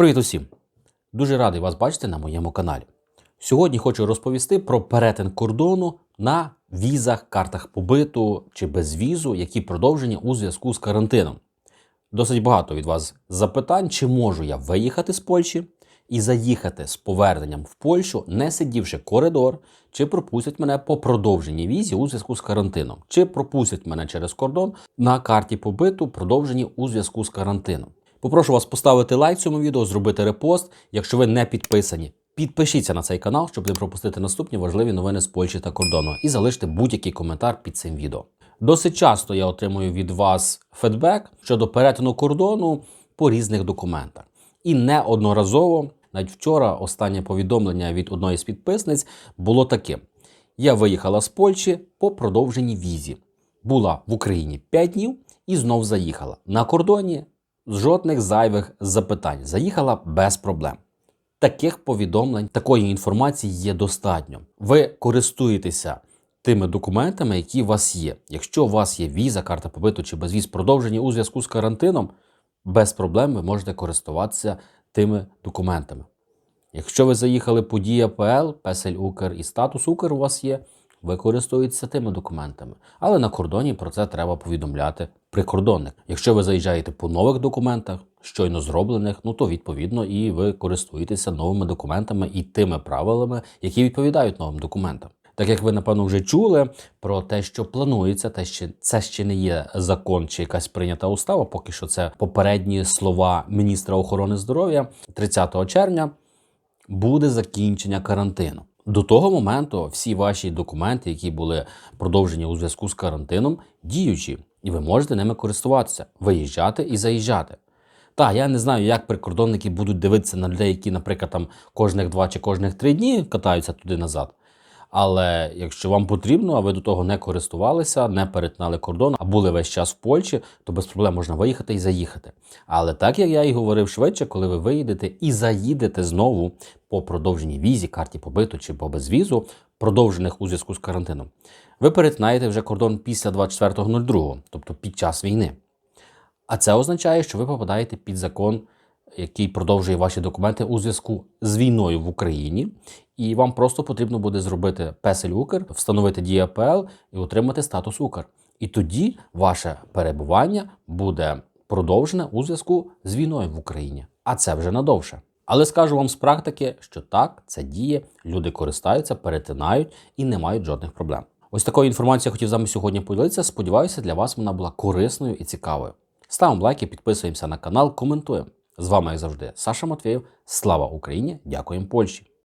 Привіт усім! Дуже радий вас бачити на моєму каналі. Сьогодні хочу розповісти про перетин кордону на візах, картах побиту чи без візу, які продовжені у зв'язку з карантином. Досить багато від вас запитань, чи можу я виїхати з Польщі і заїхати з поверненням в Польщу, не сидівши коридор, чи пропустять мене по продовженій візі у зв'язку з карантином, чи пропустять мене через кордон на карті побиту, продовжені у зв'язку з карантином. Попрошу вас поставити лайк цьому відео, зробити репост. Якщо ви не підписані, підпишіться на цей канал, щоб не пропустити наступні важливі новини з Польщі та кордону, і залиште будь-який коментар під цим відео. Досить часто я отримую від вас фідбек щодо перетину кордону по різних документах. І неодноразово, навіть вчора, останнє повідомлення від одної з підписниць було таким: я виїхала з Польщі по продовженій візі. Була в Україні 5 днів і знов заїхала. На кордоні жодних зайвих запитань. Заїхала без проблем. Таких повідомлень, такої інформації є достатньо. Ви користуєтеся тими документами, які у вас є. Якщо у вас є віза, карта побиту чи безвіз продовжені у зв'язку з карантином, без проблем ви можете користуватися тими документами. Якщо ви заїхали по Дія ПЛ, Песель Укр і статус Укр у вас є, ви користуєтеся тими документами. Але на кордоні про це треба повідомляти прикордонник. Якщо ви заїжджаєте по нових документах, щойно зроблених, ну то відповідно і ви користуєтеся новими документами і тими правилами, які відповідають новим документам. Так як ви напевно вже чули про те, що планується, те ще це ще не є закон чи якась прийнята устава. Поки що це попередні слова міністра охорони здоров'я 30 червня буде закінчення карантину. До того моменту всі ваші документи, які були продовжені у зв'язку з карантином, діючі, і ви можете ними користуватися, виїжджати і заїжджати. Та, я не знаю, як прикордонники будуть дивитися на людей, які, наприклад, там кожних два чи кожних три дні катаються туди назад. Але якщо вам потрібно, а ви до того не користувалися, не перетинали кордон, а були весь час в Польщі, то без проблем можна виїхати і заїхати. Але так як я і говорив швидше, коли ви виїдете і заїдете знову по продовженій візі, карті побиту чи по безвізу, продовжених у зв'язку з карантином, ви перетинаєте вже кордон після 24.02, тобто під час війни. А це означає, що ви попадаєте під закон, який продовжує ваші документи у зв'язку з війною в Україні, і вам просто потрібно буде зробити песель Укр, встановити ДІАПЛ і отримати статус Укр. І тоді ваше перебування буде продовжене у зв'язку з війною в Україні. А це вже надовше. Але скажу вам з практики, що так, це діє, люди користаються, перетинають і не мають жодних проблем. Ось такою інформацією я хотів з вами сьогодні поділитися. Сподіваюся, для вас вона була корисною і цікавою. Ставимо лайки, підписуємося на канал, коментуємо. З вами, як завжди, Саша Матвєєв. Слава Україні! Дякуємо Польщі!